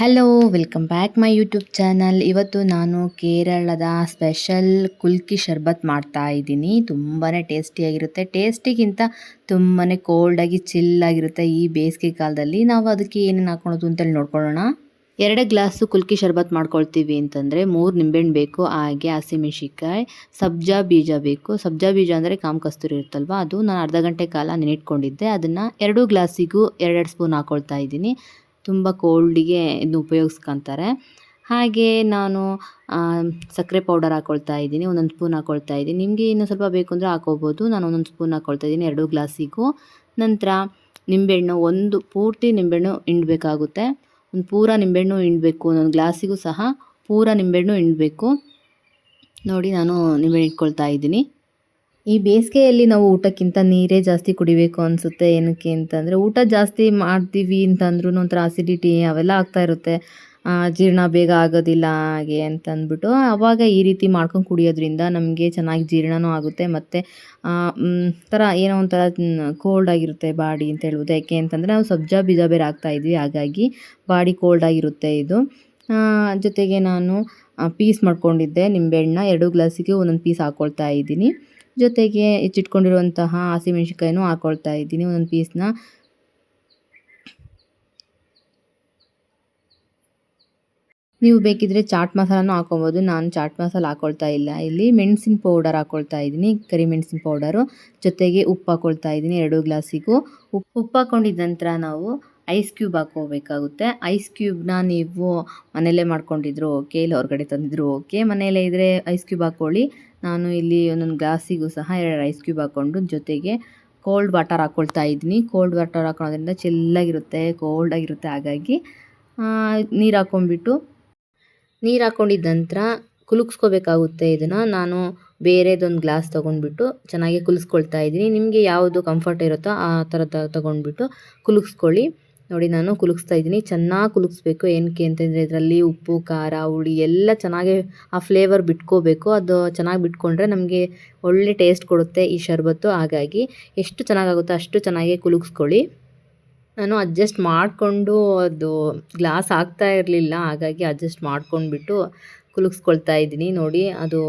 Hello welcome back my YouTube channel ಇವತ್ತು ನಾನು ಕೇರಳದ ಸ್ಪೆಷಲ್ ಕುಲ್ಕಿ ಶರ್ಬತ್ ಮಾಡ್ತಾ ಇದ್ದೀನಿ. ತುಂಬಾ ಟೇಸ್ಟಿಯಾಗಿರುತ್ತೆ ಟೇಸ್ಟಿಗಿಂತ ತುಂಬಾ ಕೋಲ್ಡಾಗಿ ಚಿಲ್ಲಾಗಿರುತ್ತೆ ಈ ಬೇಸಿಗೆ ಕಾಲದಲ್ಲಿ. ನಾವು ಅದಕ್ಕೆ ಏನೇನು ಹಾಕೊಳೋದು ಅಂತೇಳಿ ನೋಡ್ಕೊಳ್ಳೋಣ. ಎರಡು ಗ್ಲಾಸು ಕುಲ್ಕಿ ಶರ್ಬತ್ ಮಾಡ್ಕೊಳ್ತೀವಿ ಅಂತಂದರೆ ಮೂರು ನಿಂಬೆಹಣ್ಣು ಬೇಕು, ಹಾಗೆ ಹಸಿಮೆಣ್ಸಿಕಾಯಿ ಸಬ್ಜಾ ಬೀಜ ಬೇಕು. ಸಬ್ಜಾ ಬೀಜ ಅಂದರೆ ಕಾಮ್ ಕಸ್ತೂರಿ ಇರುತ್ತಲ್ವ? ಅದು ನಾನು ಅರ್ಧ ಗಂಟೆ ಕಾಲ ನೆನಿಟ್ಕೊಂಡಿದ್ದೆ. ಅದನ್ನು ಎರಡು ಗ್ಲಾಸಿಗೂ ಎರಡೆರಡು ಸ್ಪೂನ್ ಹಾಕ್ಕೊಳ್ತಾ ಇದ್ದೀನಿ. ತುಂಬ ಕೋಲ್ಡಿಗೆ ಇದು ಉಪಯೋಗಿಸ್ಕೊತಾರೆ. ಹಾಗೆ ನಾನು ಸಕ್ಕರೆ ಪೌಡರ್ ಹಾಕ್ಕೊಳ್ತಾ ಇದ್ದೀನಿ, ಒಂದೊಂದು ಸ್ಪೂನ್ ಹಾಕ್ಕೊಳ್ತಾ ಇದ್ದೀನಿ. ನಿಮಗೆ ಇನ್ನೂ ಸ್ವಲ್ಪ ಬೇಕು ಅಂದರೆ ಹಾಕೋಬೋದು. ನಾನು ಒಂದೊಂದು ಸ್ಪೂನ್ ಹಾಕ್ಕೊಳ್ತಾ ಇದ್ದೀನಿ, ಎರಡು ಗ್ಲಾಸಿಗೂ. ನಂತರ ನಿಂಬೆಹಣ್ಣು, ಒಂದು ಪೂರ್ತಿ ನಿಂಬೆಹಣ್ಣು ಹಿಂಡಬೇಕಾಗುತ್ತೆ. ಒಂದು ಪೂರ ನಿಂಬೆಹಣ್ಣು ಹಿಂಡಬೇಕು, ಒಂದೊಂದು ಗ್ಲಾಸಿಗೂ ಸಹ ಪೂರ ನಿಂಬೆಹಣ್ಣು ಹಿಂಡಬೇಕು. ನೋಡಿ ನಾನು ನಿಂಬೆಹಣ್ಣು ಇಟ್ಕೊಳ್ತಾ ಇದ್ದೀನಿ. ಈ ಬೇಸಿಗೆಯಲ್ಲಿ ನಾವು ಊಟಕ್ಕಿಂತ ನೀರೇ ಜಾಸ್ತಿ ಕುಡಿಬೇಕು ಅನಿಸುತ್ತೆ. ಏನಕ್ಕೆ ಅಂತಂದರೆ ಊಟ ಜಾಸ್ತಿ ಮಾಡ್ತೀವಿ ಅಂತಂದ್ರೂ ಒಂಥರ ಆಸಿಡಿಟಿ ಅವೆಲ್ಲ ಆಗ್ತಾ ಇರುತ್ತೆ. ಜೀರ್ಣ ಬೇಗ ಆಗೋದಿಲ್ಲ ಹಾಗೆ ಅಂತಂದ್ಬಿಟ್ಟು ಆವಾಗ ಈ ರೀತಿ ಮಾಡ್ಕೊಂಡು ಕುಡಿಯೋದ್ರಿಂದ ನಮಗೆ ಚೆನ್ನಾಗಿ ಜೀರ್ಣನೂ ಆಗುತ್ತೆ. ಮತ್ತು ಥರ ಏನೋ ಒಂಥರ ಕೋಲ್ಡ್ ಆಗಿರುತ್ತೆ ಬಾಡಿ ಅಂತ ಹೇಳ್ಬೋದು. ಯಾಕೆ ಅಂತಂದರೆ ನಾವು ಸಬ್ಜಾ ಬೀಜ ಬೇರೆ ಹಾಕ್ತಾಯಿದ್ವಿ ಹಾಗಾಗಿ ಬಾಡಿ ಕೋಲ್ಡ್ ಆಗಿರುತ್ತೆ ಇದು. ಜೊತೆಗೆ ನಾನು ಪೀಸ್ ಮಾಡ್ಕೊಂಡಿದ್ದೆ ನಿಂಬೆಹಣ್ಣ. ಎರಡು ಗ್ಲಾಸಿಗೆ ಒಂದೊಂದು ಪೀಸ್ ಹಾಕ್ಕೊಳ್ತಾ ಇದ್ದೀನಿ. ಜೊತೆಗೆ ಹೆಚ್ಚಿಟ್ಕೊಂಡಿರುವಂತಹ ಹಸಿಮೆಣ್ಸಿನ್ಕಾಯಿನೂ ಹಾಕ್ಕೊಳ್ತಾ ಇದ್ದೀನಿ ಒಂದೊಂದು ಪೀಸ್ನ. ನೀವು ಬೇಕಿದ್ರೆ ಚಾಟ್ ಮಸಾಲನೂ ಹಾಕೊಬೋದು. ನಾನು ಚಾಟ್ ಮಸಾಲ ಹಾಕೊಳ್ತಾ ಇಲ್ಲ. ಇಲ್ಲಿ ಮೆಣಸಿನ ಪೌಡರ್ ಹಾಕೊಳ್ತಾ ಇದ್ದೀನಿ ಕರಿಮೆಣಸಿನ ಪೌಡರು. ಜೊತೆಗೆ ಉಪ್ಪು ಹಾಕೊಳ್ತಾ ಇದ್ದೀನಿ ಎರಡು ಗ್ಲಾಸಿಗೂ. ಉಪ್ಪು ಉಪ್ಪು ಹಾಕ್ಕೊಂಡಿದ್ದ ನಂತರ ನಾವು ಐಸ್ ಕ್ಯೂಬ್ ಹಾಕೋಬೇಕಾಗುತ್ತೆ. ಐಸ್ ಕ್ಯೂಬ್ನ ನೀವು ಮನೆಯಲ್ಲೇ ಮಾಡ್ಕೊಂಡಿದ್ರು ಓಕೆ, ಇಲ್ಲಿ ಹೊರಗಡೆ ತಂದಿದ್ರು ಓಕೆ. ಮನೆಯಲ್ಲೇ ಇದ್ದರೆ ಐಸ್ ಕ್ಯೂಬ್ ಹಾಕ್ಕೊಳ್ಳಿ ನಾನು ಇಲ್ಲಿ ಒಂದೊಂದು ಗ್ಲಾಸಿಗೂ ಸಹ ಎರಡು ಐಸ್ ಕ್ಯೂಬ್ ಹಾಕ್ಕೊಂಡು ಜೊತೆಗೆ ಕೋಲ್ಡ್ ವಾಟರ್ ಹಾಕ್ಕೊಳ್ತಾ ಇದ್ದೀನಿ. ಕೋಲ್ಡ್ ವಾಟರ್ ಹಾಕೊಳ್ಳೋದ್ರಿಂದ ಕೋಲ್ಡ್ ಆಗಿರುತ್ತೆ. ಹಾಗಾಗಿ ನೀರು ಹಾಕ್ಕೊಂಡ್ಬಿಟ್ಟು ನೀರು ಹಾಕ್ಕೊಂಡಿದ್ದ ನಂತರ ಕುಲುಕ್ಸ್ಕೋಬೇಕಾಗುತ್ತೆ ಇದನ್ನು. ನಾನು ಬೇರೆದೊಂದು ಗ್ಲಾಸ್ ತೊಗೊಂಡ್ಬಿಟ್ಟು ಚೆನ್ನಾಗಿ ಕುಲಿಸ್ಕೊಳ್ತಾ ಇದ್ದೀನಿ. ನಿಮಗೆ ಯಾವುದು ಕಂಫರ್ಟ್ ಇರುತ್ತೋ ಆ ಥರದ ತೊಗೊಂಡ್ಬಿಟ್ಟು ಕುಲುಕ್ಸ್ಕೊಳ್ಳಿ. ನೋಡಿ ನಾನು ಕುಲುಕ್ಸ್ತಾ ಇದ್ದೀನಿ. ಚೆನ್ನಾಗಿ ಕುಲುಕ್ಸ್ಬೇಕು. ಏನಕ್ಕೆ ಅಂತಂದರೆ ಇದರಲ್ಲಿ ಉಪ್ಪು, ಖಾರ, ಹುಳಿ ಎಲ್ಲ ಚೆನ್ನಾಗಿ ಆ ಫ್ಲೇವರ್ ಬಿಟ್ಕೋಬೇಕು. ಅದು ಚೆನ್ನಾಗಿ ಬಿಟ್ಕೊಂಡ್ರೆ ನಮಗೆ ಒಳ್ಳೆ ಟೇಸ್ಟ್ ಕೊಡುತ್ತೆ ಈ ಶರ್ಬತ್ತು. ಹಾಗಾಗಿ ಎಷ್ಟು ಚೆನ್ನಾಗಾಗುತ್ತೋ ಅಷ್ಟು ಚೆನ್ನಾಗಿ ಕುಲುಕ್ಸ್ಕೊಳ್ಳಿ. ನಾನು ಅಡ್ಜಸ್ಟ್ ಮಾಡಿಕೊಂಡು ಅದು ಗ್ಲಾಸ್ ಆಗ್ತಾ ಇರಲಿಲ್ಲ. ಹಾಗಾಗಿ ಅಡ್ಜಸ್ಟ್ ಮಾಡ್ಕೊಂಡ್ಬಿಟ್ಟು ಕುಲುಕ್ಸ್ಕೊಳ್ತಾ ಇದ್ದೀನಿ. ನೋಡಿ ಅದು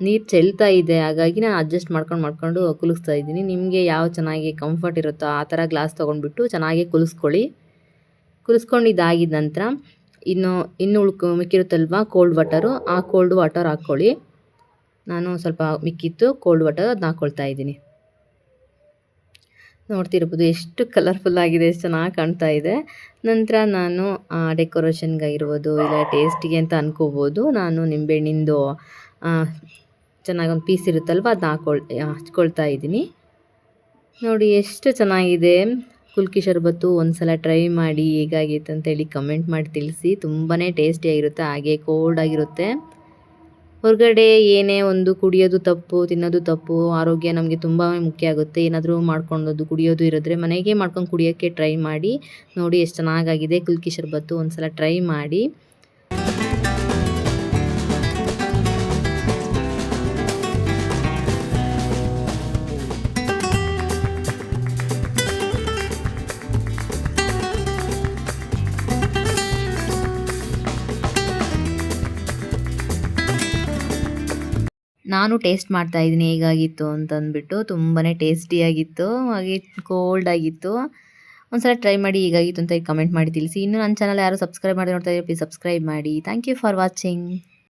ನೀರು ಚೆಲ್ತಾ ಇದೆ, ಹಾಗಾಗಿ ನಾನು ಅಡ್ಜಸ್ಟ್ ಮಾಡ್ಕೊಂಡು ಮಾಡ್ಕೊಂಡು ಕುಲಿಸ್ತಾ ಇದ್ದೀನಿ. ನಿಮಗೆ ಯಾವ ಚೆನ್ನಾಗಿ ಕಂಫರ್ಟ್ ಇರುತ್ತೋ ಆ ಥರ ಗ್ಲಾಸ್ ತೊಗೊಂಡ್ಬಿಟ್ಟು ಚೆನ್ನಾಗಿ ಕುಲಿಸ್ಕೊಳ್ಳಿ. ಕುಲಿಸ್ಕೊಂಡಿದ್ದಾಗಿದ್ದ ನಂತರ ಇನ್ನು ಇನ್ನು ಉಳ್ಕೊ, ಮಿಕ್ಕಿರುತ್ತಲ್ವ ಕೋಲ್ಡ್ ವಾಟರು ಆ ಕೋಲ್ಡ್ ವಾಟರ್ ಹಾಕ್ಕೊಳ್ಳಿ. ನಾನು ಸ್ವಲ್ಪ ಮಿಕ್ಕಿತ್ತು ಕೋಲ್ಡ್ ವಾಟರ್ ಅದನ್ನ ಹಾಕ್ಕೊಳ್ತಾ ಇದ್ದೀನಿ. ನೋಡ್ತಿರ್ಬೋದು ಎಷ್ಟು ಕಲರ್ಫುಲ್ ಆಗಿದೆ, ಎಷ್ಟು ಚೆನ್ನಾಗಿ ಕಾಣ್ತಾ ಇದೆ. ನಂತರ ನಾನು ಡೆಕೋರೇಷನ್ಗಾಗಿರ್ಬೋದು ಇಲ್ಲ ಟೇಸ್ಟಿಗೆ ಅಂತ ಅನ್ಕೋಬೋದು. ನಾನು ನಿಂಬೆಹಣ್ಣಿಂದು ಚೆನ್ನಾಗಿ ಒಂದು ಪೀಸ್ ಇರುತ್ತಲ್ವ ಅದನ್ನ ಹಾಕೊಳ್, ಹಚ್ಕೊಳ್ತಾ ಇದ್ದೀನಿ. ನೋಡಿ ಎಷ್ಟು ಚೆನ್ನಾಗಿದೆ. ಕುಲ್ಕಿ ಶರ್ಬತ್ತು ಒಂದು ಸಲ ಟ್ರೈ ಮಾಡಿ ಹೇಗಾಗಿತ್ತು ಅಂತೇಳಿ ಕಮೆಂಟ್ ಮಾಡಿ ತಿಳಿಸಿ. ತುಂಬಾ ಟೇಸ್ಟಿಯಾಗಿರುತ್ತೆ ಹಾಗೆ ಕೋಲ್ಡ್ ಆಗಿರುತ್ತೆ. ಹೊರಗಡೆ ಏನೇ ಒಂದು ಕುಡಿಯೋದು ತಪ್ಪು, ತಿನ್ನೋದು ತಪ್ಪು, ಆರೋಗ್ಯ ನಮಗೆ ತುಂಬ ಮುಖ್ಯ ಆಗುತ್ತೆ. ಏನಾದರೂ ಮಾಡ್ಕೊಳ್ಳೋದು ಕುಡಿಯೋದು ಇರೋದ್ರೆ ಮನೆಗೆ ಮಾಡ್ಕೊಂಡು ಕುಡಿಯೋಕ್ಕೆ ಟ್ರೈ ಮಾಡಿ. ನೋಡಿ ಎಷ್ಟು ಚೆನ್ನಾಗಾಗಿದೆ. ಕುಲ್ಕಿ ಶರ್ಬತ್ತು ಒಂದು ಸಲ ಟ್ರೈ ಮಾಡಿ. ನಾನು ಟೇಸ್ಟ್ ಮಾಡ್ತಾ ಇದ್ದೀನಿ ಹೇಗಾಗಿತ್ತು ಅಂತಂದ್ಬಿಟ್ಟು ತುಂಬಾ ಟೇಸ್ಟಿಯಾಗಿತ್ತು, ಹಾಗೆ ಕೋಲ್ಡ್ ಆಗಿತ್ತು. ಒಂದ್ಸಲ ಟ್ರೈ ಮಾಡಿ ಹೇಗಾಗಿತ್ತು ಅಂತ ಕಮೆಂಟ್ ಮಾಡಿ ತಿಳಿಸಿ. ಇನ್ನು ನನ್ನ ಚಾನಲ್ ಯಾರು ಸಬ್ಸ್ಕ್ರೈಬ್ ಮಾಡಿ ನೋಡ್ತಾ ಇದ್ದೀವಿ ಪ್ಲೀಸ್ ಸಬ್ಸ್ಕ್ರೈಬ್ ಮಾಡಿ. Thank you for watching